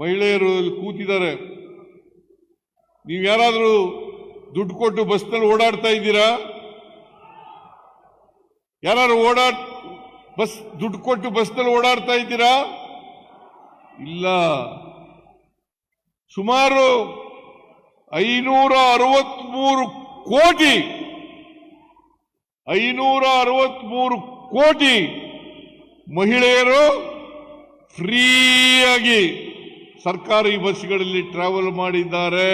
ಮಹಿಳೆಯರು ಕೂತಿದ್ದಾರೆ. ನೀವು ಯಾರಾದರೂ ದುಡ್ಡು ಕೊಟ್ಟು ಬಸ್ನಲ್ಲಿ ಓಡಾಡ್ತಾ ಇದ್ದೀರಾ? ಯಾರು ಓಡಾಡ್, ಬಸ್, ದುಡ್ಡು ಕೊಟ್ಟು ಬಸ್ನಲ್ಲಿ ಓಡಾಡ್ತಾ ಇದ್ದೀರಾ? ಇಲ್ಲ. ಸುಮಾರು ಐನೂರ ಅರವತ್ಮೂರು ಕೋಟಿ ಐನೂರ ಅರವತ್ಮೂರು ಕೋಟಿ ಮಹಿಳೆಯರು ಫ್ರೀಯಾಗಿ ಸರ್ಕಾರಿ ಬಸ್ಗಳಲ್ಲಿ ಟ್ರಾವೆಲ್ ಮಾಡಿದ್ದಾರೆ.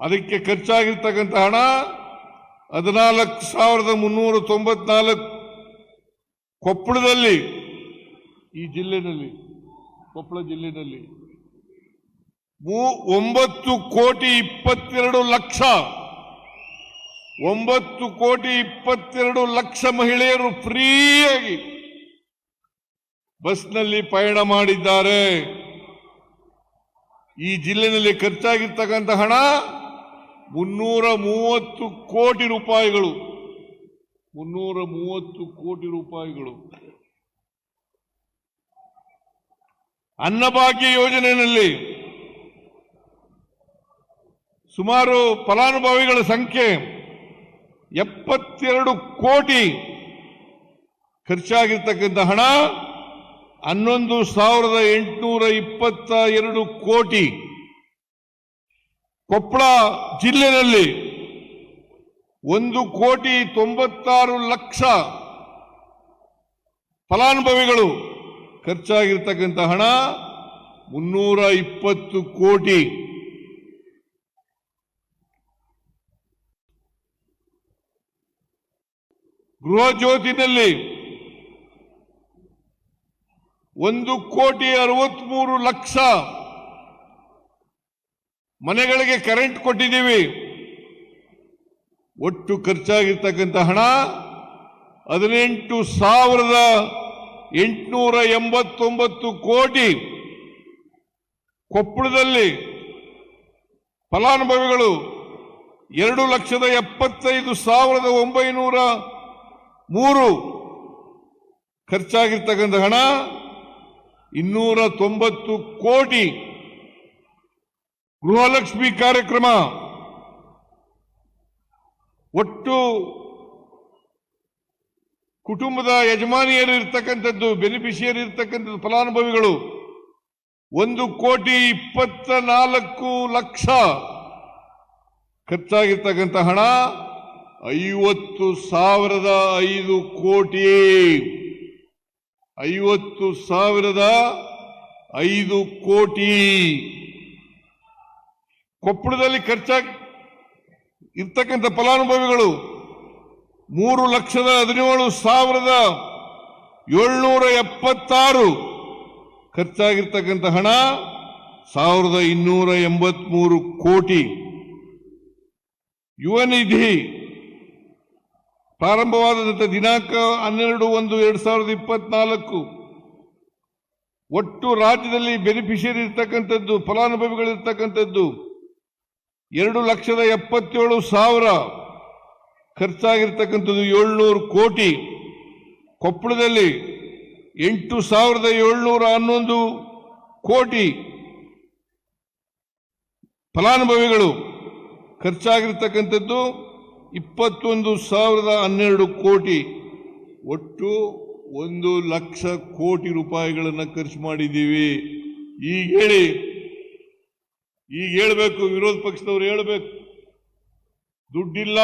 ಅದಕ್ಕೆ ಖರ್ಚಾಗಿರ್ತಕ್ಕಂಥ ಹಣ ಹದಿನಾಲ್ಕು ಸಾವಿರದ ಮುನ್ನೂರ ತೊಂಬತ್ನಾಲ್ಕು ಕೊಪ್ಪಳದಲ್ಲಿ, ಈ ಜಿಲ್ಲೆನಲ್ಲಿ, ಕೊಪ್ಪಳ ಜಿಲ್ಲೆನಲ್ಲಿ ಒಂಬತ್ತು ಕೋಟಿ ಇಪ್ಪತ್ತೆರಡು ಲಕ್ಷ, ಒಂಬತ್ತು ಕೋಟಿ ಇಪ್ಪತ್ತೆರಡು ಲಕ್ಷ ಮಹಿಳೆಯರು ಫ್ರೀಯಾಗಿ ಬಸ್ನಲ್ಲಿ ಪಯಣ ಮಾಡಿದ್ದಾರೆ. ಈ ಜಿಲ್ಲೆನಲ್ಲಿ ಖರ್ಚಾಗಿರ್ತಕ್ಕಂಥ ಹಣ ಮುನ್ನೂರ ಮೂವತ್ತು ಕೋಟಿ ರೂಪಾಯಿಗಳು. ಮುನ್ನೂರ ಮೂವತ್ತು ಕೋಟಿ ರೂಪಾಯಿಗಳು. ಅನ್ನಭಾಗ್ಯ ಯೋಜನೆಯಲ್ಲಿ ಸುಮಾರು ಫಲಾನುಭವಿಗಳ ಸಂಖ್ಯೆ ಎಪ್ಪತ್ತೆರಡು ಕೋಟಿ ಖರ್ಚಾಗಿರ್ತಕ್ಕಂಥ ಹಣ ಹನ್ನೊಂದು ಸಾವಿರದ ಎಂಟುನೂರ ಇಪ್ಪತ್ತ ಎರಡು ಕೋಟಿ ಕೊಪ್ಪಳ ಜಿಲ್ಲೆಯಲ್ಲಿ ಒಂದು ಕೋಟಿ ತೊಂಬತ್ತಾರು ಲಕ್ಷ ಫಲಾನುಭವಿಗಳು ಖರ್ಚಾಗಿರ್ತಕ್ಕಂಥ ಹಣ ಮುನ್ನೂರ ಇಪ್ಪತ್ತು ಕೋಟಿ. ಗೃಹ ಜ್ಯೋತಿನಲ್ಲಿ ಒಂದು ಕೋಟಿ ಅರವತ್ಮೂರು ಲಕ್ಷ ಮನೆಗಳಿಗೆ ಕರೆಂಟ್ ಕೊಟ್ಟಿದ್ದೀವಿ. ಒಟ್ಟು ಖರ್ಚಾಗಿರ್ತಕ್ಕಂಥ ಹಣ ಹದಿನೆಂಟು ಸಾವಿರದ ಎಂಟುನೂರ ಎಂಬತ್ತೊಂಬತ್ತು ಕೋಟಿ ಕೊಪ್ಪಳದಲ್ಲಿ ಫಲಾನುಭವಿಗಳು ಎರಡು ಲಕ್ಷದ ಎಪ್ಪತ್ತೈದು ಸಾವಿರದ ಒಂಬೈನೂರ ಮೂರು ಖರ್ಚಾಗಿರ್ತಕ್ಕಂಥ ಹಣ ಇನ್ನೂರ ತೊಂಬತ್ತು ಕೋಟಿ ಗೃಹಲಕ್ಷ್ಮಿ ಕಾರ್ಯಕ್ರಮ. ಒಟ್ಟು ಕುಟುಂಬದ ಯಜಮಾನಿಯರು ಇರ್ತಕ್ಕಂಥದ್ದು ಬೆನಿಫಿಷಿಯರಿ ಇರ್ತಕ್ಕಂಥದ್ದು ಫಲಾನುಭವಿಗಳು ಒಂದು ಕೋಟಿ ಇಪ್ಪತ್ತ ನಾಲ್ಕು ಲಕ್ಷ ಖರ್ಚಾಗಿರ್ತಕ್ಕಂಥ ಹಣ ಐವತ್ತು ಸಾವಿರದ ಐದು ಕೋಟಿ. ಐವತ್ತು ಸಾವಿರದ ಐದು ಕೋಟಿ. ಕೊಪ್ಪಳದಲ್ಲಿ ಖರ್ಚಾಗಿ ಇರ್ತಕ್ಕಂಥ ಫಲಾನುಭವಿಗಳು ಮೂರು ಲಕ್ಷದ ಹದಿನೇಳು ಸಾವಿರದ ಏಳ್ನೂರ ಎಪ್ಪತ್ತಾರು ಖರ್ಚಾಗಿರ್ತಕ್ಕಂಥ ಹಣ ಸಾವಿರದ ಇನ್ನೂರ ಎಂಬತ್ಮೂರು ಕೋಟಿ. ಯುವ ನಿಧಿ ಪ್ರಾರಂಭವಾದಂಥ ದಿನಾಂಕ ಹನ್ನೆರಡು ಒಂದು ಎರಡು ಸಾವಿರದ ಇಪ್ಪತ್ನಾಲ್ಕು. ಒಟ್ಟು ರಾಜ್ಯದಲ್ಲಿ ಬೆನಿಫಿಷಿಯರಿ ಇರ್ತಕ್ಕಂಥದ್ದು, ಫಲಾನುಭವಿಗಳಿರ್ತಕ್ಕಂಥದ್ದು ಎರಡು ಲಕ್ಷದ ಎಪ್ಪತ್ತೇಳು ಸಾವಿರ. ಖರ್ಚಾಗಿರ್ತಕ್ಕಂಥದ್ದು ಏಳ್ನೂರು ಕೋಟಿ. ಕೊಪ್ಪಳದಲ್ಲಿ ಎಂಟು ಸಾವಿರದ ಏಳ್ನೂರ ಹನ್ನೊಂದು ಕೋಟಿ ಫಲಾನುಭವಿಗಳು ಖರ್ಚಾಗಿರ್ತಕ್ಕಂಥದ್ದು ಇಪ್ಪತ್ತೊಂದು ಸಾವಿರದ ಹನ್ನೆರಡು ಕೋಟಿ ಒಟ್ಟು ಒಂದು ಲಕ್ಷ ಕೋಟಿ ರೂಪಾಯಿಗಳನ್ನು ಖರ್ಚು ಮಾಡಿದ್ದೀವಿ. ಈಗ ಹೇಳಿ, ಈಗ ಹೇಳಬೇಕು, ವಿರೋಧ ಪಕ್ಷದವರು ಹೇಳಬೇಕು. ದುಡ್ಡಿಲ್ಲ.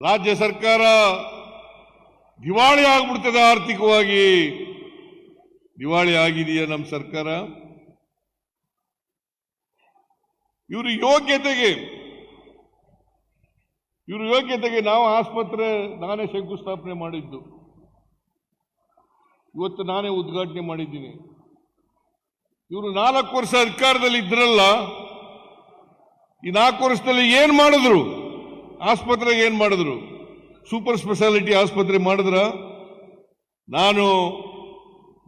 ರಾಜ್ಯ ಸರ್ಕಾರ ದಿವಾಳಿ ಆಗ್ಬಿಡ್ತದೆ ಆರ್ಥಿಕವಾಗಿ. ದಿವಾಳಿ ಆಗಿದೆಯಾ ನಮ್ಮ ಸರ್ಕಾರ? ಇವರು ಯೋಗ್ಯತೆಗೆ ಇವರು ಯೋಗ್ಯತೆಗೆ ನಾವು ಆಸ್ಪತ್ರೆ ನಾನೇ ಶಂಕುಸ್ಥಾಪನೆ ಮಾಡಿದ್ದು. ಇವತ್ತು ನಾನೇ ಉದ್ಘಾಟನೆ ಮಾಡಿದ್ದೀನಿ. ಇವರು ನಾಲ್ಕು ವರ್ಷ ಅಧಿಕಾರದಲ್ಲಿ ಇದ್ರಲ್ಲ, ಈ ನಾಲ್ಕು ವರ್ಷದಲ್ಲಿ ಏನ್ ಮಾಡಿದ್ರು? ಆಸ್ಪತ್ರೆಗೆ ಏನ್ ಮಾಡಿದ್ರು? ಸೂಪರ್ ಸ್ಪೆಷಾಲಿಟಿ ಆಸ್ಪತ್ರೆ ಮಾಡಿದ್ರ? ನಾನು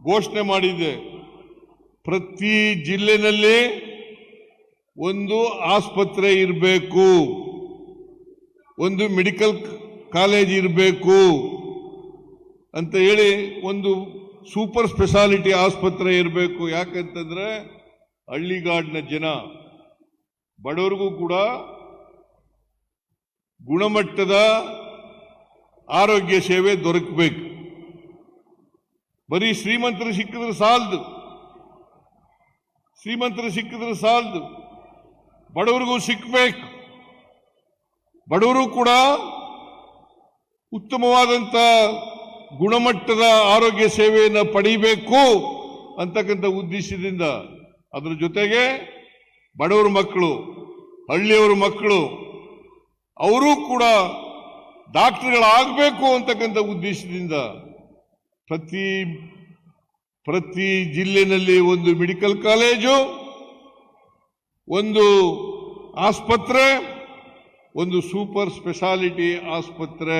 ಘೋಷಣೆ ಮಾಡಿದ್ದೆ, ಪ್ರತಿ ಜಿಲ್ಲೆನಲ್ಲಿ ಒಂದು ಆಸ್ಪತ್ರೆ ಇರಬೇಕು, ಒಂದು ಮೆಡಿಕಲ್ ಕಾಲೇಜ್ ಇರಬೇಕು ಅಂತ ಹೇಳಿ ಒಂದು ಸೂಪರ್ ಸ್ಪೆಷಾಲಿಟಿ ಆಸ್ಪತ್ರೆ ಇರಬೇಕು. ಯಾಕಂತಂದ್ರೆ ಹಳ್ಳಿಗಾಡಿನ ಜನ, ಬಡವರಿಗೂ ಕೂಡ ಗುಣಮಟ್ಟದ ಆರೋಗ್ಯ ಸೇವೆ ದೊರಕಬೇಕು. ಬರೀ ಶ್ರೀಮಂತರು ಸಿಕ್ಕಿದ್ರೆ ಸಾಲದು. ಶ್ರೀಮಂತರು ಸಿಕ್ಕಿದ್ರೆ ಸಾಲದು. ಬಡವರಿಗೂ ಸಿಕ್ಕಬೇಕು ಬಡವರು ಕೂಡ ಉತ್ತಮವಾದಂಥ ಗುಣಮಟ್ಟದ ಆರೋಗ್ಯ ಸೇವೆಯನ್ನು ಪಡೀಬೇಕು ಅಂತಕ್ಕಂಥ ಉದ್ದೇಶದಿಂದ ಅದರ ಜೊತೆಗೆ ಬಡವರ ಮಕ್ಕಳು, ಹಳ್ಳಿಯವರ ಮಕ್ಕಳು, ಅವರೂ ಕೂಡ ಡಾಕ್ಟರ್ಗಳಾಗಬೇಕು ಅಂತಕ್ಕಂಥ ಉದ್ದೇಶದಿಂದ ಪ್ರತಿ ಪ್ರತಿ ಜಿಲ್ಲೆನಲ್ಲಿ ಒಂದು ಮೆಡಿಕಲ್ ಕಾಲೇಜು ಒಂದು ಆಸ್ಪತ್ರೆ, ಒಂದು ಸೂಪರ್ ಸ್ಪೆಷಾಲಿಟಿ ಆಸ್ಪತ್ರೆ.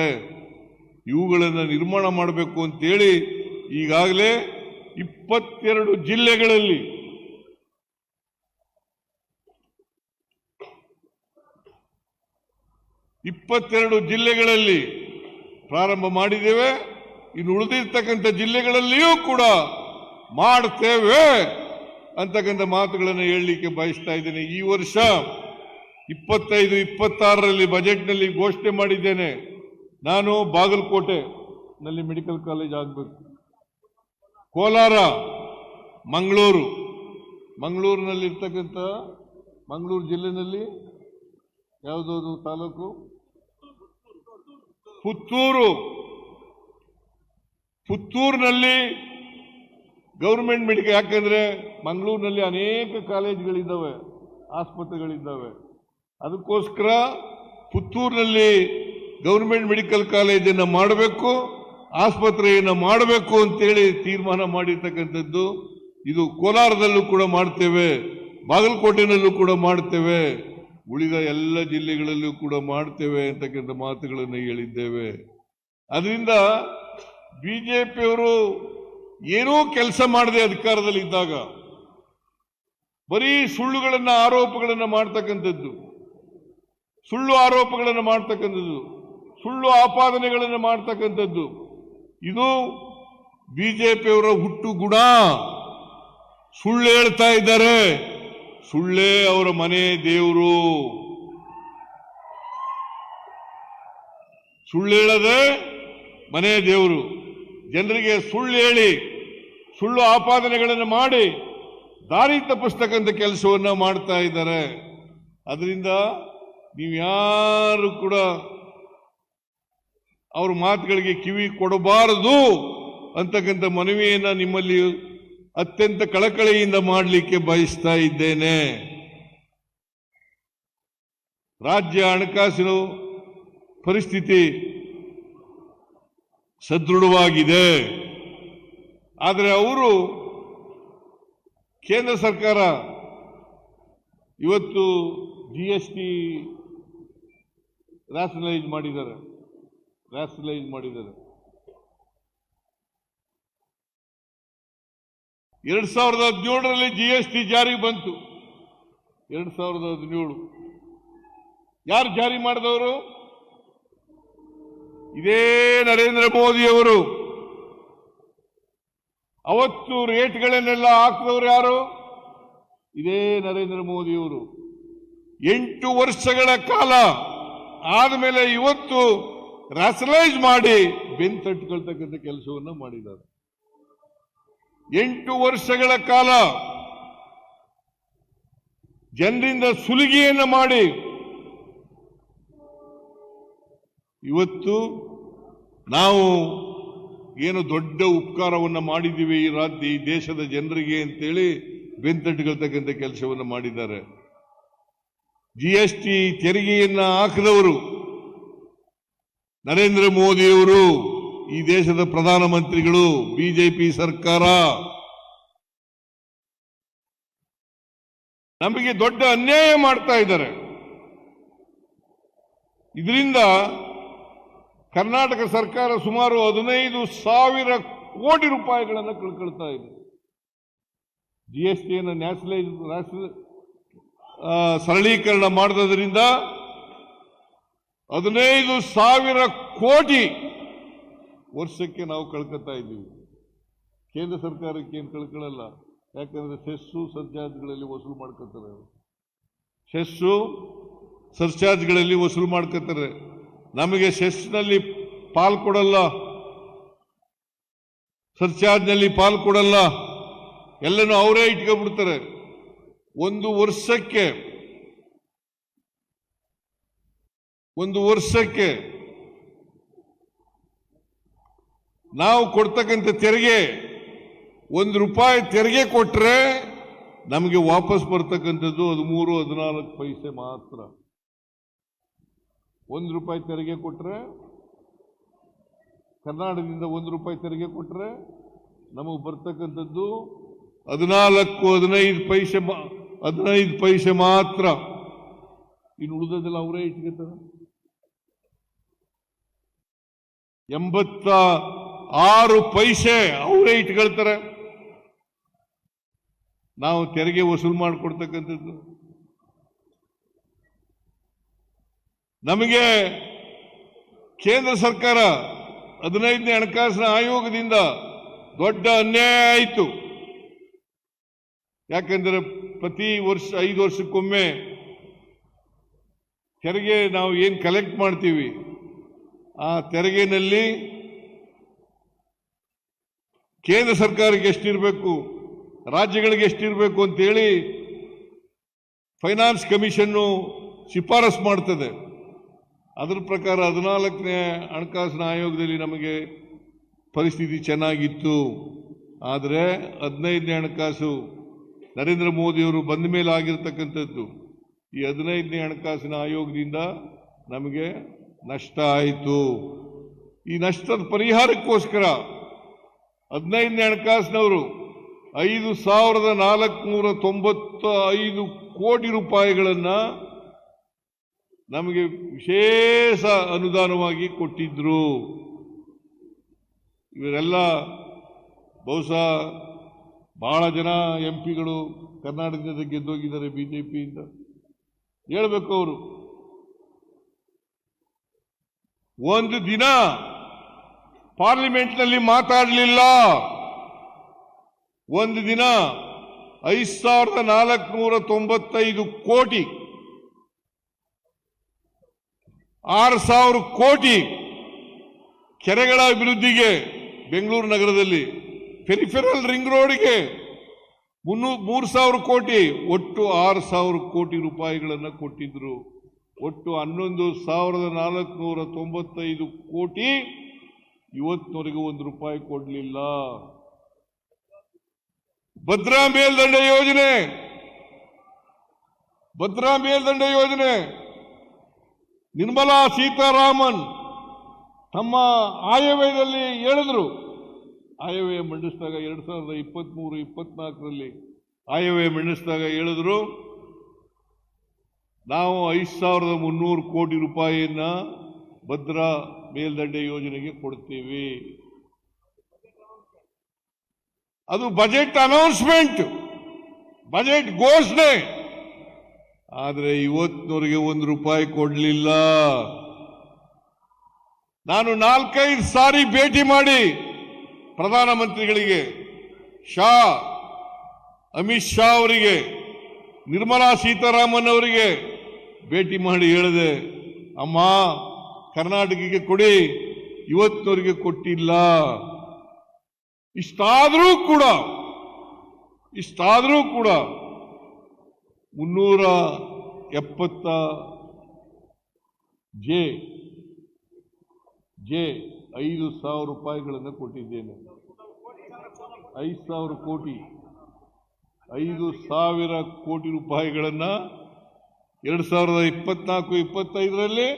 ಇವುಗಳನ್ನು ನಿರ್ಮಾಣ ಮಾಡಬೇಕು ಅಂತೇಳಿ ಈಗಾಗಲೇ ಇಪ್ಪತ್ತೆರಡು ಜಿಲ್ಲೆಗಳಲ್ಲಿ ಇಪ್ಪತ್ತೆರಡು ಜಿಲ್ಲೆಗಳಲ್ಲಿ ಪ್ರಾರಂಭ ಮಾಡಿದ್ದೇವೆ. ಇನ್ನು ಉಳಿದಿರ್ತಕ್ಕಂಥ ಜಿಲ್ಲೆಗಳಲ್ಲಿಯೂ ಕೂಡ ಮಾಡ್ತೇವೆ. ಅಂತಕ್ಕಂಥ ಮಾತುಗಳನ್ನು ಹೇಳಲಿಕ್ಕೆ ಬಯಸ್ತಾ ಇದ್ದೇನೆ. ಈ ವರ್ಷ ಇಪ್ಪತ್ತೈದು, ಇಪ್ಪತ್ತಾರರಲ್ಲಿ ಬಜೆಟ್ನಲ್ಲಿ ಘೋಷಣೆ ಮಾಡಿದ್ದೇನೆ. ನಾನು ಬಾಗಲಕೋಟೆ ನಲ್ಲಿ ಮೆಡಿಕಲ್ ಕಾಲೇಜ್ ಆಗಬೇಕು. ಕೋಲಾರ, ಮಂಗಳೂರು. ಮಂಗಳೂರಿನಲ್ಲಿರ್ತಕ್ಕಂಥ ಮಂಗಳೂರು ಜಿಲ್ಲೆನಲ್ಲಿ ಯಾವುದಾದ್ರು ತಾಲೂಕು? ಪುತ್ತೂರು. ಪುತ್ತೂರಿನಲ್ಲಿ ಗೌರ್ಮೆಂಟ್ ಮೆಡಿಕಲ್ ಯಾಕಂದ್ರೆ ಮಂಗಳೂರಿನಲ್ಲಿ ಅನೇಕ ಕಾಲೇಜ್ಗಳಿದ್ದಾವೆ, ಆಸ್ಪತ್ರೆಗಳಿದ್ದಾವೆ. ಅದಕ್ಕೋಸ್ಕರ ಪುತ್ತೂರಿನಲ್ಲಿ ಗೌರ್ಮೆಂಟ್ ಮೆಡಿಕಲ್ ಕಾಲೇಜನ್ನು ಮಾಡಬೇಕು, ಆಸ್ಪತ್ರೆಯನ್ನು ಮಾಡಬೇಕು ಅಂತೇಳಿ ತೀರ್ಮಾನ ಮಾಡಿರ್ತಕ್ಕಂಥದ್ದು ಇದು ಕೋಲಾರದಲ್ಲೂ ಕೂಡ ಮಾಡ್ತೇವೆ, ಬಾಗಲಕೋಟೆನಲ್ಲೂ ಕೂಡ ಮಾಡ್ತೇವೆ, ಉಳಿದ ಎಲ್ಲ ಜಿಲ್ಲೆಗಳಲ್ಲೂ ಕೂಡ ಮಾಡ್ತೇವೆ ಅಂತಕ್ಕಂಥ ಮಾತುಗಳನ್ನು ಹೇಳಿದ್ದೇವೆ. ಅದರಿಂದ ಬಿಜೆಪಿಯವರು ಏನೂ ಕೆಲಸ ಮಾಡದೆ ಅಧಿಕಾರದಲ್ಲಿ ಇದ್ದಾಗ ಬರೀ ಸುಳ್ಳುಗಳನ್ನು ಆರೋಪಗಳನ್ನು ಮಾಡ್ತಕ್ಕಂಥದ್ದು. ಸುಳ್ಳು ಆರೋಪಗಳನ್ನು ಮಾಡ್ತಕ್ಕಂಥದ್ದು. ಸುಳ್ಳು ಆಪಾದನೆಗಳನ್ನು ಮಾಡ್ತಕ್ಕಂಥದ್ದು. ಇದು ಬಿಜೆಪಿಯವರ ಹುಟ್ಟು ಗುಣ ಸುಳ್ಳು ಹೇಳ್ತಾ ಇದ್ದಾರೆ. ಸುಳ್ಳೇ ಅವರ ಮನೆ ದೇವರು. ಸುಳ್ಳು ಹೇಳದೆ ಮನೆ ದೇವರು. ಜನರಿಗೆ ಸುಳ್ಳು ಹೇಳಿ. ಸುಳ್ಳು ಆಪಾದನೆಗಳನ್ನು ಮಾಡಿ ದಾರಿ ತಪ್ಪಿಸ್ತಕ್ಕಂಥ ಕೆಲಸವನ್ನು ಮಾಡ್ತಾ ಇದ್ದಾರೆ. ಅದರಿಂದ ನೀವು ಯಾರು ಕೂಡ ಅವ್ರ ಮಾತುಗಳಿಗೆ ಕಿವಿ ಕೊಡಬಾರದು ಅಂತಕ್ಕಂಥ ಮನವಿಯನ್ನು ನಿಮ್ಮಲ್ಲಿ ಅತ್ಯಂತ ಕಳಕಳಿಯಿಂದ ಮಾಡಲಿಕ್ಕೆ ಬಯಸ್ತಾ ಇದ್ದೇನೆ. ರಾಜ್ಯ ಹಣಕಾಸಿನ ಪರಿಸ್ಥಿತಿ ಸದೃಢವಾಗಿದೆ. ಆದರೆ ಅವರು ಕೇಂದ್ರ ಸರ್ಕಾರ ಇವತ್ತು ಜಿ ಎಸ್ ಟಿ ರ್ಯಾಷನಲೈಸ್ ಮಾಡಿದ್ದಾರೆ. ರ್ಯಾಷನಲೈಸ್ ಮಾಡಿದ್ದಾರೆ. ಎರಡು ಸಾವಿರದ ಹದಿನೇಳರಲ್ಲಿ ಜಿ ಎಸ್ ಟಿ ಜಾರಿಗೆ ಬಂತು. ಎರಡು ಸಾವಿರದ ಹದಿನೇಳು. ಯಾರು ಜಾರಿ ಮಾಡಿದವರು? ಇದೇ ನರೇಂದ್ರ ಮೋದಿಯವರು. ಅವತ್ತು ರೇಟ್ಗಳನ್ನೆಲ್ಲ ಹಾಕಿದವರು ಯಾರು? ಇದೇ ನರೇಂದ್ರ ಮೋದಿಯವರು. ಎಂಟು ವರ್ಷಗಳ ಕಾಲ ಆದಮೇಲೆ ಇವತ್ತು ರಾಸಲೈಸ್ ಮಾಡಿ ಬೆನ್ ತಟ್ಕೊಳ್ತಕ್ಕಂಥ ಕೆಲಸವನ್ನು ಮಾಡಿದ್ದಾರೆ. ಎಂಟು ವರ್ಷಗಳ ಕಾಲ ಜನರಿಂದ ಸುಲಿಗೆಯನ್ನು ಮಾಡಿ ಇವತ್ತು ನಾವು ಏನು ದೊಡ್ಡ ಉಪಕಾರವನ್ನು ಮಾಡಿದ್ದೀವಿ ಈ ರಾಜ್ಯ, ಈ ದೇಶದ ಜನರಿಗೆ ಅಂತೇಳಿ ಬೆಂತಟ್ಟುಕೊಳ್ತಕ್ಕಂಥ ಕೆಲಸವನ್ನು ಮಾಡಿದ್ದಾರೆ. ಜಿ ಎಸ್ ಟಿ ತೆರಿಗೆಯನ್ನ ಹಾಕಿದವರು ನರೇಂದ್ರ ಮೋದಿಯವರು, ಈ ದೇಶದ ಪ್ರಧಾನಮಂತ್ರಿಗಳು, ಬಿಜೆಪಿ ಸರ್ಕಾರ. ನಮಗೆ ದೊಡ್ಡ ಅನ್ಯಾಯ ಮಾಡ್ತಾ ಇದ್ದಾರೆ. ಇದರಿಂದ ಕರ್ನಾಟಕ ಸರ್ಕಾರ ಸುಮಾರು ಹದಿನೈದು ಸಾವಿರ ಕೋಟಿ ರೂಪಾಯಿಗಳನ್ನು ಕಳ್ಕೊಳ್ತಾ ಇದೆ. ಜಿ ಎಸ್ ಟಿಯನ್ನು ನ್ಯಾಷನಲೈಸ್ ಸರಳೀಕರಣ ಮಾಡಿದ್ರಿಂದ ಹದಿನೈದು ಸಾವಿರ ಕೋಟಿ ವರ್ಷಕ್ಕೆ ನಾವು ಕಳ್ಕೊತಾ ಇದ್ದೀವಿ. ಕೇಂದ್ರ ಸರ್ಕಾರಕ್ಕೆ ಏನು ಕಳ್ಕೊಳ್ಳಲ್ಲ ಯಾಕಂದ್ರೆ ಸೆಸ್ಸು ಸರ್ಚಾರ್ಜ್ಗಳಲ್ಲಿ ವಸೂಲು ಮಾಡ್ಕೊತಾರೆ. ಸೆಸ್ಸು ಸರ್ಚಾರ್ಜ್ಗಳಲ್ಲಿ ವಸೂಲು ಮಾಡ್ಕೊತಾರೆ ನಮಗೆ ಸೆಸ್ನಲ್ಲಿ ಪಾಲ್ ಕೊಡಲ್ಲ, ಸರ್ಚಾರ್ಜ್ನಲ್ಲಿ ಪಾಲ್ ಕೊಡಲ್ಲ, ಎಲ್ಲನೂ ಅವರೇ ಇಟ್ಕೊಂಡ್ಬಿಡ್ತಾರೆ. ಒಂದು ವರ್ಷಕ್ಕೆ ಒಂದು ವರ್ಷಕ್ಕೆ ನಾವು ಕೊಡ್ತಕ್ಕಂಥ ತೆರಿಗೆ ಒಂದು ರೂಪಾಯಿ ತೆರಿಗೆ ಕೊಟ್ರೆ ನಮಗೆ ವಾಪಸ್ ಬರ್ತಕ್ಕಂಥದ್ದು ಹದಿಮೂರು ಹದಿನಾಲ್ಕು ಪೈಸೆ ಮಾತ್ರ. ಒಂದು ರೂಪಾಯಿ ತೆರಿಗೆ ಕೊಟ್ಟರೆ ಕರ್ನಾಟಕದಿಂದ ಒಂದು ರೂಪಾಯಿ ತೆರಿಗೆ ಕೊಟ್ಟರೆ ನಮಗೆ ಬರ್ತಕ್ಕಂಥದ್ದು ಹದಿನಾಲ್ಕು, ಹದಿನೈದು ಪೈಸೆ ಹದಿನೈದು ಪೈಸೆ ಮಾತ್ರ. ಇನ್ನು ಉಳಿದದೆಲ್ಲ ಅವರೇ ಇಟ್ಕೋತಾರೆ. ಎಂಬತ್ತ ಆರು ಪೈಸೆ ಅವರೇ ಇಟ್ಕೊಳ್ತಾರೆ. ನಾವು ತೆರಿಗೆ ವಸೂಲು ಮಾಡಿಕೊಡ್ತಕ್ಕಂಥದ್ದು. ನಮಗೆ ಕೇಂದ್ರ ಸರ್ಕಾರ ಹದಿನೈದನೇ ಹಣಕಾಸಿನ ಆಯೋಗದಿಂದ ದೊಡ್ಡ ಅನ್ಯಾಯ ಆಯಿತು. ಯಾಕೆಂದರೆ ಪ್ರತಿ ವರ್ಷ, ಐದು ವರ್ಷಕ್ಕೊಮ್ಮೆ ತೆರಿಗೆ ನಾವು ಏನು ಕಲೆಕ್ಟ್ ಮಾಡ್ತೀವಿ? ಆ ತೆರಿಗೆನಲ್ಲಿ ಕೇಂದ್ರ ಸರ್ಕಾರಕ್ಕೆ ಎಷ್ಟಿರಬೇಕು, ರಾಜ್ಯಗಳಿಗೆ ಎಷ್ಟಿರಬೇಕು ಅಂತೇಳಿ ಫೈನಾನ್ಸ್ ಕಮಿಷನ್ನು ಶಿಫಾರಸ್ ಮಾಡ್ತದೆ. ಅದರ ಪ್ರಕಾರ ಹದಿನಾಲ್ಕನೇ ಹಣಕಾಸಿನ ಆಯೋಗದಲ್ಲಿ ನಮಗೆ ಪರಿಸ್ಥಿತಿ ಚೆನ್ನಾಗಿತ್ತು. ಆದರೆ ಹದಿನೈದನೇ ಹಣಕಾಸು ನರೇಂದ್ರ ಮೋದಿಯವರು ಬಂದ ಮೇಲೆ ಆಗಿರ್ತಕ್ಕಂಥದ್ದು. ಈ ಹದಿನೈದನೇ ಹಣಕಾಸಿನ ಆಯೋಗದಿಂದ ನಮಗೆ ನಷ್ಟ ಆಯಿತು. ಈ ನಷ್ಟದ ಪರಿಹಾರಕ್ಕೋಸ್ಕರ ಹದಿನೈದನೇ ಹಣಕಾಸಿನವರು ಐದು ಸಾವಿರದ ನಾಲ್ಕುನೂರ ತೊಂಬತ್ತ ಐದು ಕೋಟಿ ರೂಪಾಯಿಗಳನ್ನು ನಮಗೆ ವಿಶೇಷ ಅನುದಾನವಾಗಿ ಕೊಟ್ಟಿದ್ರು. ಇವರೆಲ್ಲ ಬಹುಶಃ ಬಹಳ ಜನ ಎಂ ಪಿಗಳು ಕರ್ನಾಟಕದಿಂದ ಗೆದ್ದೋಗಿದ್ದಾರೆ ಬಿಜೆಪಿಯಿಂದ. ಹೇಳಬೇಕು ಅವರು. ಒಂದು ದಿನ ಪಾರ್ಲಿಮೆಂಟ್ನಲ್ಲಿ ಮಾತಾಡಲಿಲ್ಲ. ಒಂದು ದಿನ ಐದು ಸಾವಿರದ ನಾಲ್ಕುನೂರ ತೊಂಬತ್ತೈದು ಕೋಟಿ ಆರು ಸಾವಿರ ಕೋಟಿ ಕೆರೆಗಳ ಅಭಿವೃದ್ಧಿಗೆ ಬೆಂಗಳೂರು ನಗರದಲ್ಲಿ ಪೆರಿಫೆರಲ್ ರಿಂಗ್ ರೋಡ್ಗೆ ಮುನ್ನೂ, ಮೂರು ಸಾವಿರ ಕೋಟಿ, ಒಟ್ಟು ಆರು ಸಾವಿರ ಕೋಟಿ ರೂಪಾಯಿಗಳನ್ನು ಕೊಟ್ಟಿದ್ರು. ಒಟ್ಟು ಹನ್ನೊಂದು ಸಾವಿರದ ನಾಲ್ಕುನೂರ ತೊಂಬತ್ತೈದು ಕೋಟಿ ಇವತ್ತಿನವರೆಗೂ ಒಂದು ರೂಪಾಯಿ ಕೊಡಲಿಲ್ಲ. ಭದ್ರಾ ಮೇಲ್ದಂಡ ಯೋಜನೆ! ಭದ್ರಾ ಮೇಲ್ದಂಡ ಯೋಜನೆ! ನಿರ್ಮಲಾ ಸೀತಾರಾಮನ್ ತಮ್ಮ ಆಯವ್ಯಯದಲ್ಲಿ ಹೇಳಿದ್ರು. ಆಯವ್ಯಯ ಮಂಡಿಸಿದಾಗ ಎರಡು ಸಾವಿರದ ಇಪ್ಪತ್ತ್ಮೂರು ಇಪ್ಪತ್ನಾಲ್ಕರಲ್ಲಿ ಆಯವ್ಯಯ ಮಂಡಿಸಿದಾಗ ಹೇಳಿದ್ರು, ನಾವು ಐದು ಸಾವಿರದ ಮುನ್ನೂರು ಕೋಟಿ ರೂಪಾಯಿಯನ್ನ ಭದ್ರಾ ಮೇಲ್ದಂಡೆ ಯೋಜನೆಗೆ ಕೊಡ್ತೀವಿ. ಅದು ಬಜೆಟ್ ಅನೌನ್ಸ್ಮೆಂಟ್. ಬಜೆಟ್ ಘೋಷಣೆ. ಆದರೆ ಇವತ್ತಿನವರೆಗೆ ಒಂದು ರೂಪಾಯಿ ಕೊಡಲಿಲ್ಲ. ನಾನು ನಾಲ್ಕೈದು ಸಾರಿ ಭೇಟಿ ಮಾಡಿ ಪ್ರಧಾನಮಂತ್ರಿಗಳಿಗೆ, ಶಾ, ಅಮಿತ್ ಶಾ ಅವರಿಗೆ, ನಿರ್ಮಲಾ ಸೀತಾರಾಮನ್ ಅವರಿಗೆ ಭೇಟಿ ಮಾಡಿ ಹೇಳಿದೆ, ಅಮ್ಮ, ಕರ್ನಾಟಕಕ್ಕೆ ಕೊಡಿ, ಇವತ್ತಿನವರಿಗೆ ಕೊಟ್ಟಿಲ್ಲ. ಇಷ್ಟಾದರೂ ಕೂಡ ಇಷ್ಟಾದರೂ ಕೂಡ ಮುನ್ನೂರ ಎಪ್ಪತ್ತ ಜೆ ಜೆ ಐದು ಸಾವಿರ ರೂಪಾಯಿಗಳನ್ನು ಕೊಟ್ಟಿದ್ದೇನೆ. ಐದು ಸಾವಿರ ಕೋಟಿ, ಐದು ಸಾವಿರ ಕೋಟಿ ರೂಪಾಯಿಗಳನ್ನು ಎರಡು ಸಾವಿರದ ಇಪ್ಪತ್ನಾಲ್ಕು, ಇಪ್ಪತ್ತೈದರಲ್ಲಿ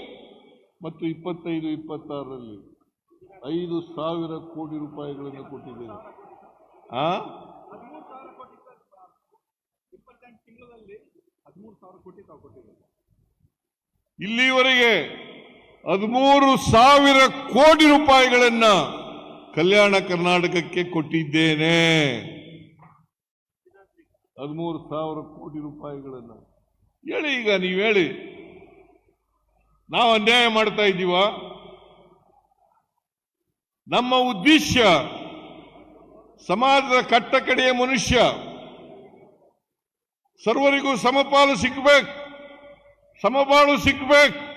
ಮತ್ತು ಇಪ್ಪತ್ತೈದು, ಇಪ್ಪತ್ತಾರರಲ್ಲಿ ಐದು ಸಾವಿರ ಕೋಟಿ ರೂಪಾಯಿಗಳನ್ನು ಕೊಟ್ಟಿದ್ದೇನೆ. ಆ? ಇಲ್ಲಿವರೆಗೆ ಹದಿಮೂರು ಸಾವಿರ ಕೋಟಿ ರೂಪಾಯಿಗಳನ್ನ ಕಲ್ಯಾಣ ಕರ್ನಾಟಕಕ್ಕೆ ಕೊಟ್ಟಿದ್ದೇನೆ. ಹದಿಮೂರು ಸಾವಿರ ಕೋಟಿ ರೂಪಾಯಿಗಳನ್ನ. ಹೇಳಿ ಈಗ ನೀವು ಹೇಳಿ. ನಾವು ಅನ್ಯಾಯ ಮಾಡ್ತಾ ಇದ್ದೀವ. ನಮ್ಮ ಉದ್ದೇಶ ಸಮಾಜದ ಕಟ್ಟಕಡೆಯ ಮನುಷ್ಯ ಸರ್ವರಿಗೂ ಸಮಪಾಲು ಸಿಗ್ಬೇಕು ಸಮಪಾಲು ಸಿಗ್ಬೇಕು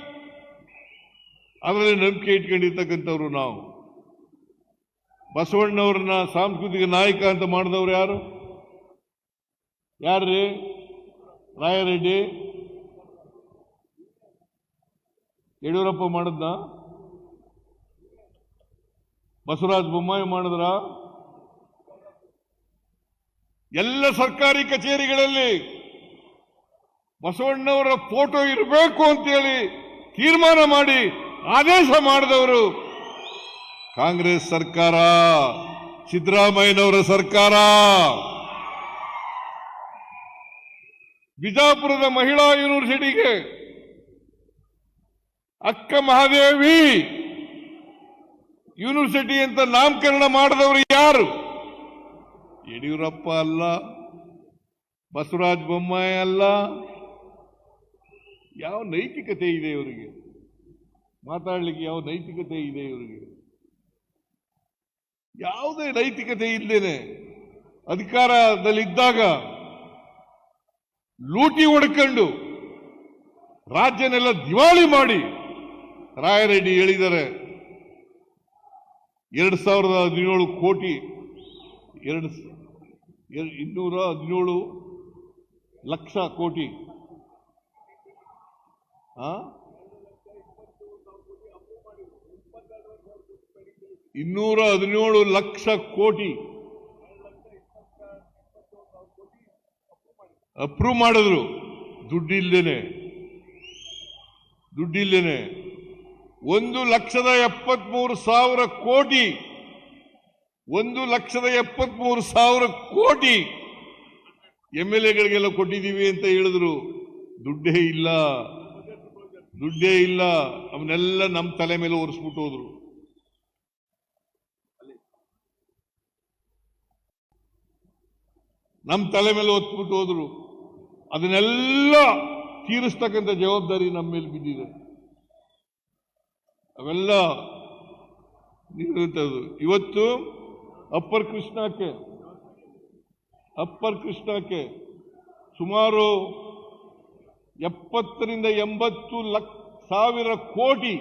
ಅದರಲ್ಲಿ ನಂಬಿಕೆ ಇಟ್ಕೊಂಡಿರ್ತಕ್ಕಂಥವ್ರು ನಾವು. ಬಸವಣ್ಣವ್ರನ್ನ ಸಾಂಸ್ಕೃತಿಕ ನಾಯಕ ಅಂತ ಮಾಡಿದವ್ರು ಯಾರು? ಯಾರ್ರಿ? ರಾಯರೆಡ್ಡಿ? ಯಡಿಯೂರಪ್ಪ ಮಾಡಿದ್ನ? ಬಸವರಾಜ ಬೊಮ್ಮಾಯಿ ಮಾಡಿದ್ರ? ಎಲ್ಲ ಸರ್ಕಾರಿ ಕಚೇರಿಗಳಲ್ಲಿ ಬಸವಣ್ಣವರ ಫೋಟೋ ಇರಬೇಕು ಅಂತೇಳಿ ತೀರ್ಮಾನ ಮಾಡಿ ಆದೇಶ ಮಾಡಿದವರು ಕಾಂಗ್ರೆಸ್ ಸರ್ಕಾರ, ಸಿದ್ದರಾಮಯ್ಯನವರ ಸರ್ಕಾರ. ಬಿಜಾಪುರದ ಮಹಿಳಾ ಯೂನಿವರ್ಸಿಟಿಗೆ ಅಕ್ಕ ಮಹಾದೇವಿ ಯೂನಿವರ್ಸಿಟಿ ಅಂತ ನಾಮಕರಣ ಮಾಡಿದವರು ಯಾರು? ಯಡಿಯೂರಪ್ಪ ಅಲ್ಲ, ಬಸವರಾಜ ಬೊಮ್ಮಾಯಿ ಅಲ್ಲ ಯಾವ ನೈತಿಕತೆ ಇದೆ ಇವರಿಗೆ ಮಾತಾಡಲಿಕ್ಕೆ ಯಾವ ನೈತಿಕತೆ ಇದೆ ಇವರಿಗೆ ಯಾವುದೇ ನೈತಿಕತೆ ಇಲ್ಲೇನೆ ಅಧಿಕಾರದಲ್ಲಿದ್ದಾಗ ಲೂಟಿ ಹೊಡ್ಕೊಂಡು ರಾಜ್ಯನೆಲ್ಲ ದಿವಾಳಿ ಮಾಡಿ ರಾಯರೆಡ್ಡಿ ಹೇಳಿದ್ದಾರೆ ಎರಡು ಸಾವಿರದ ಹದಿನೇಳು ಕೋಟಿ ಎರಡು ಇನ್ನೂರ ಹದಿನೇಳು ಲಕ್ಷ ಕೋಟಿ? ಇನ್ನೂರ ಹದಿನೇಳು ಲಕ್ಷ ಕೋಟಿ. ಅಪ್ರೂವ್ ಮಾಡಿದ್ರು. ದುಡ್ಡಿಲ್ದೇನೆ ದುಡ್ಡಿಲ್ದೇನೆ ಒಂದು ಲಕ್ಷದ ಎಪ್ಪತ್ಮೂರು ಸಾವಿರ ಕೋಟಿ. ಒಂದು ಲಕ್ಷದ ಎಪ್ಪತ್ಮೂರು ಸಾವಿರ ಕೋಟಿ ಎಂ ಎಲ್ ಎಗಳಿಗೆಲ್ಲ ಕೊಟ್ಟಿದ್ದೀವಿ ಅಂತ ಹೇಳಿದ್ರು. ದುಡ್ಡೇ ಇಲ್ಲ. ದುಡ್ಡೇ ಇಲ್ಲ, ಅವನ್ನೆಲ್ಲ ನಮ್ಮ ತಲೆ ಮೇಲೆ ಒರೆಸ್ಬಿಟ್ಟು ಹೋದ್ರು. ನಮ್ಮ ತಲೆ ಮೇಲೆ ಒತ್ಬಿಟ್ಟು ಹೋದ್ರು. ಅದನ್ನೆಲ್ಲ ತೀರಿಸ್ತಕ್ಕಂಥ ಜವಾಬ್ದಾರಿ ನಮ್ಮ ಮೇಲೆ ಬಿದ್ದಿದೆ. ಅವೆಲ್ಲ ಇವತ್ತು ಅಪ್ಪರ್ ಕೃಷ್ಣಕ್ಕೆ ಅಪ್ಪರ್ ಕೃಷ್ಣಕ್ಕೆ ಸುಮಾರು ಎಪ್ಪತ್ತರಿಂದ ಎಂಬತ್ತು ಲಕ್ಷ ಸಾವಿರ ಕೋಟಿ.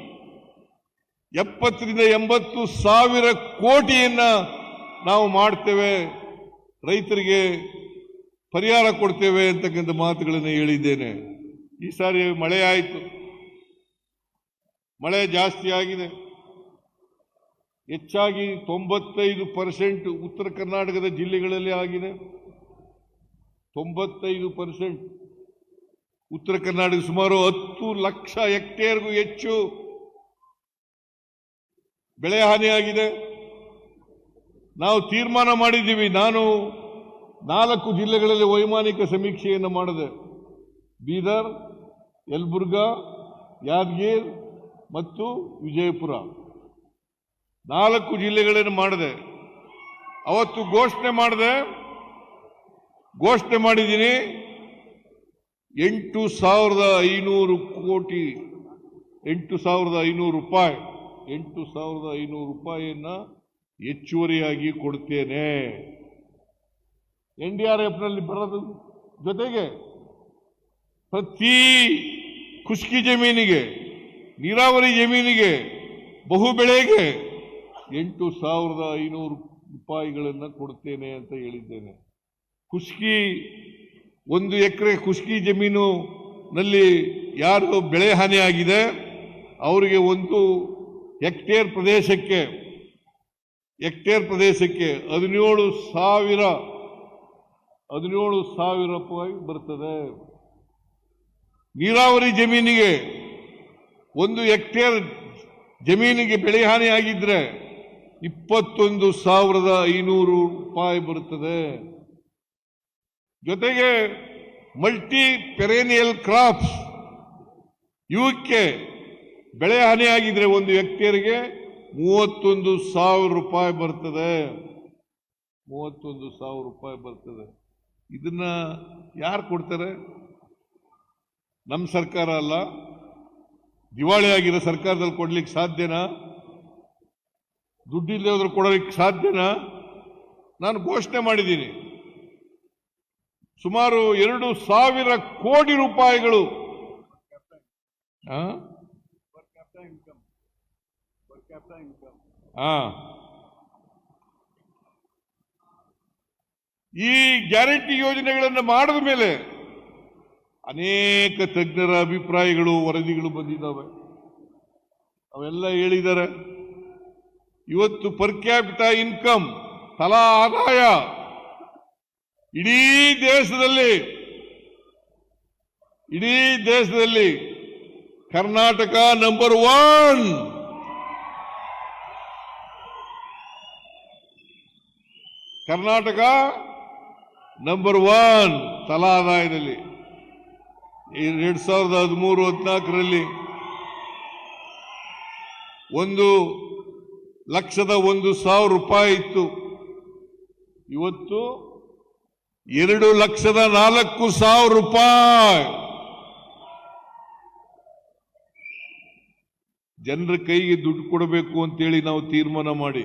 ಎಪ್ಪತ್ತರಿಂದ ಎಂಬತ್ತು ಸಾವಿರ ಕೋಟಿಯನ್ನ ನಾವು ಮಾಡ್ತೇವೆ. ರೈತರಿಗೆ ಪರಿಹಾರ ಕೊಡ್ತೇವೆ ಅಂತಕ್ಕಂಥ ಮಾತುಗಳನ್ನು ಹೇಳಿದ್ದೇನೆ. ಈ ಸಾರಿ ಮಳೆ ಆಯಿತು. ಮಳೆ ಜಾಸ್ತಿ ಆಗಿದೆ. ಹೆಚ್ಚಾಗಿ ತೊಂಬತ್ತೈದು ಪರ್ಸೆಂಟ್ ಉತ್ತರ ಕರ್ನಾಟಕದ ಜಿಲ್ಲೆಗಳಲ್ಲಿ ಆಗಿದೆ. ತೊಂಬತ್ತೈದು ಪರ್ಸೆಂಟ್ ಉತ್ತರ ಕರ್ನಾಟಕ ಸುಮಾರು ಹತ್ತು ಲಕ್ಷ ಹೆಕ್ಟೇರ್ಗೂ ಹೆಚ್ಚು ಬೆಳೆ ಹಾನಿಯಾಗಿದೆ. ನಾವು ತೀರ್ಮಾನ ಮಾಡಿದ್ದೀವಿ. ನಾನು ನಾಲ್ಕು ಜಿಲ್ಲೆಗಳಲ್ಲಿ ವೈಮಾನಿಕ ಸಮೀಕ್ಷೆಯನ್ನು ಮಾಡಿದೆ. ಬೀದರ್, ಯಲ್ಬುರ್ಗಾ, ಯಾದಗಿರ್ ಮತ್ತು ವಿಜಯಪುರ. ನಾಲ್ಕು ಜಿಲ್ಲೆಗಳನ್ನು ಮಾಡಿದೆ. ಅವತ್ತು ಘೋಷಣೆ ಮಾಡಿದೆ. ಘೋಷಣೆ ಮಾಡಿದ್ದೀನಿ. ಎಂಟು ಸಾವಿರದ ಐನೂರು ಕೋಟಿ, ಎಂಟು ಸಾವಿರದ ಐನೂರು ರೂಪಾಯಿ, ಎಂಟು ಸಾವಿರದ ಐನೂರು ರೂಪಾಯಿಯನ್ನ ಹೆಚ್ಚುವರಿಯಾಗಿ ಕೊಡ್ತೇನೆ. ಎನ್ ಡಿ ಆರ್ ಎಫ್ನಲ್ಲಿ ಬರೋದು ಜೊತೆಗೆ ಪ್ರತಿ ಖುಷ್ಕಿ ಜಮೀನಿಗೆ, ನೀರಾವರಿ ಜಮೀನಿಗೆ, ಬಹು ಬೆಳೆಗೆ ಎಂಟು ಸಾವಿರದ ಐನೂರು ರೂಪಾಯಿಗಳನ್ನು ಕೊಡ್ತೇನೆ ಅಂತ ಹೇಳಿದ್ದೇನೆ. ಖುಷ್ಕಿ ಒಂದು ಎಕರೆ ಖುಷ್ಕಿ ಜಮೀನು ನಲ್ಲಿ ಯಾರು ಬೆಳೆ ಹಾನಿಯಾಗಿದೆ, ಅವರಿಗೆ ಒಂದು ಹೆಕ್ಟೇರ್ ಪ್ರದೇಶಕ್ಕೆ ಹೆಕ್ಟೇರ್ ಪ್ರದೇಶಕ್ಕೆ ಹದಿನೇಳು ಸಾವಿರ ಹದಿನೇಳು ಸಾವಿರ ರೂಪಾಯಿ ಬರ್ತದೆ. ನೀರಾವರಿ ಜಮೀನಿಗೆ ಒಂದು ಹೆಕ್ಟೇರ್ ಜಮೀನಿಗೆ ಬೆಳೆ ಹಾನಿಯಾಗಿದ್ದರೆ ಇಪ್ಪತ್ತೊಂದು ಸಾವಿರದ ಐನೂರು ರೂಪಾಯಿ ಬರುತ್ತದೆ ಜೊತೆಗೆ ಮಲ್ಟಿ ಪೆರೇನಿಯಲ್ ಕ್ರಾಪ್ಸ್ ಇವಕ್ಕೆ ಬೆಳೆ ಹಾನಿಯಾಗಿದ್ರೆ ಒಂದು ಹೆಕ್ಟೇರ್ಗೆ ಮೂವತ್ತೊಂದು ಸಾವಿರ ರೂಪಾಯಿ ಬರ್ತದೆ. ಮೂವತ್ತೊಂದು ಸಾವಿರ ರೂಪಾಯಿ ಬರ್ತದೆ. ಇದನ್ನ ಯಾರು ಕೊಡ್ತಾರೆ? ನಮ್ಮ ಸರ್ಕಾರ ಅಲ್ಲ. ದಿವಾಳಿ ಆಗಿರೋ ಸರ್ಕಾರದಲ್ಲಿ ಕೊಡ್ಲಿಕ್ಕೆ ಸಾಧ್ಯನಾ? ದುಡ್ಡಿಲ್ಲದೆ ಹೋದ್ರೆ ಕೊಡಲಿಕ್ಕೆ ಸಾಧ್ಯನಾ? ನಾನು ಘೋಷಣೆ ಮಾಡಿದ್ದೀನಿ. ಸುಮಾರು ಎರಡು ಸಾವಿರ ಕೋಟಿ ರೂಪಾಯಿಗಳು. ಈ ಗ್ಯಾರಂಟಿ ಯೋಜನೆಗಳನ್ನು ಮಾಡಿದ ಮೇಲೆ ಅನೇಕ ತಜ್ಞರ ಅಭಿಪ್ರಾಯಗಳು, ವರದಿಗಳು ಬಂದಿದ್ದಾವೆ. ಅವೆಲ್ಲ ಹೇಳಿದ್ದಾರೆ. ಇವತ್ತು ಪರ್ ಕ್ಯಾಪಿಟಾ ಇನ್ಕಮ್ ತಲಾ ಆದಾಯ ಇಡೀ ದೇಶದಲ್ಲಿ ಇಡೀ ದೇಶದಲ್ಲಿ Karnataka number one Karnataka number one ತಲಾ ಆದಾಯದಲ್ಲಿ. ಎರಡ್ ಸಾವಿರದ ಹದಿಮೂರು ಹದಿನಾಲ್ಕರಲ್ಲಿ ಒಂದು ಲಕ್ಷದ ಒಂದು ಸಾವಿರ ರೂಪಾಯಿ ಇತ್ತು. ಇವತ್ತು ಎರಡು ಲಕ್ಷದ ನಾಲ್ಕು ಸಾವಿರ ರೂಪಾಯಿ. ಜನರ ಕೈಗೆ ದುಡ್ಡು ಕೊಡಬೇಕು ಅಂತೇಳಿ ನಾವು ತೀರ್ಮಾನ ಮಾಡಿ.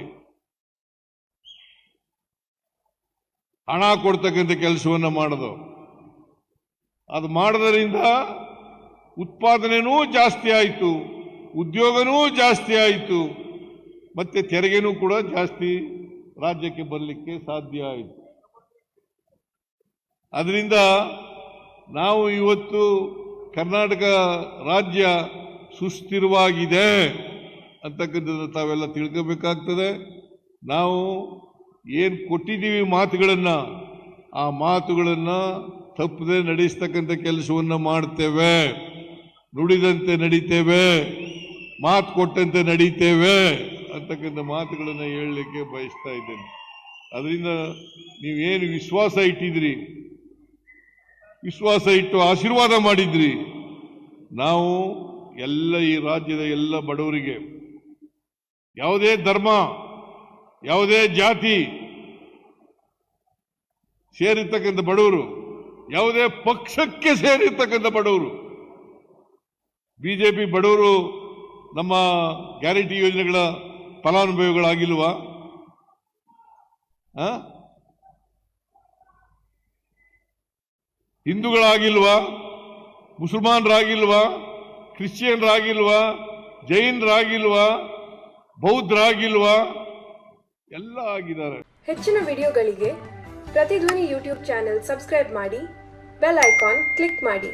ಹಣ ಕೊಡ್ತಕ್ಕಂಥ ಕೆಲಸವನ್ನ ಮಾಡೋದು. ಅದು ಮಾಡೋದರಿಂದ ಉತ್ಪಾದನೆನೂ ಜಾಸ್ತಿ ಆಯಿತು, ಉದ್ಯೋಗನೂ ಜಾಸ್ತಿ ಆಯಿತು, ಮತ್ತೆ ತೆರಿಗೆನೂ ಕೂಡ ಜಾಸ್ತಿ ರಾಜ್ಯಕ್ಕೆ ಬರಲಿಕ್ಕೆ ಸಾಧ್ಯ ಆಯಿತು. ಅದರಿಂದ ನಾವು ಇವತ್ತು ಕರ್ನಾಟಕ ರಾಜ್ಯ ಸುಸ್ಥಿರವಾಗಿದೆ ಅಂತಕ್ಕಂಥದ್ದು ತಾವೆಲ್ಲ ತಿಳ್ಕೋಬೇಕಾಗ್ತದೆ. ನಾವು ಏನು ಕೊಟ್ಟಿದ್ದೀವಿ ಮಾತುಗಳನ್ನು, ಆ ಮಾತುಗಳನ್ನು ತಪ್ಪದೆ ನಡೆಸ್ತಕ್ಕಂಥ ಕೆಲಸವನ್ನು ಮಾಡ್ತೇವೆ. ನುಡಿದಂತೆ ನಡೀತೇವೆ, ಮಾತು ಕೊಟ್ಟಂತೆ ನಡೀತೇವೆ ಅಂತಕ್ಕಂಥ ಮಾತುಗಳನ್ನು ಹೇಳಲಿಕ್ಕೆ ಬಯಸ್ತಾ ಇದ್ದೇನೆ. ಅದರಿಂದ ನೀವೇನು ವಿಶ್ವಾಸ ಇಟ್ಟಿದ್ರಿ ವಿಶ್ವಾಸ ಇಟ್ಟು ಆಶೀರ್ವಾದ ಮಾಡಿದ್ರಿ. ನಾವು ಎಲ್ಲ ಈ ರಾಜ್ಯದ ಎಲ್ಲ ಬಡವರಿಗೆ ಯಾವುದೇ ಧರ್ಮ, ಯಾವುದೇ ಜಾತಿ ಸೇರಿರ್ತಕ್ಕಂಥ ಬಡವರು, ಯಾವುದೇ ಪಕ್ಷಕ್ಕೆ ಸೇರಿರ್ತಕ್ಕಂಥ ಬಡವರು, ಬಿಜೆಪಿ ಬಡವರು ನಮ್ಮ ಗ್ಯಾರಂಟಿ ಯೋಜನೆಗಳ ಫಲಾನುಭವಿಗಳಾಗಿಲ್ವಾ? ಹಿಂದೂಗಳಾಗಿಲ್ವಾ? ಮುಸಲ್ಮಾನರಾಗಿಲ್ವಾ? ಕ್ರಿಶ್ಚಿಯನ್ರಾಗಿಲ್ವಾ? ಜೈನರಾಗಿಲ್ವಾ? ಬೌದ್ಧರಾಗಿಲ್ವಾ? ಎಲ್ಲ ಆಗಿದ್ದಾರೆ. ಹೆಚ್ಚಿನ ವಿಡಿಯೋಗಳಿಗೆ ಪ್ರತಿಧ್ವನಿ ಯೂಟ್ಯೂಬ್ ಚಾನೆಲ್ ಸಬ್ಸ್ಕ್ರೈಬ್ ಮಾಡಿ, ಬೆಲ್ ಐಕಾನ್ ಕ್ಲಿಕ್ ಮಾಡಿ.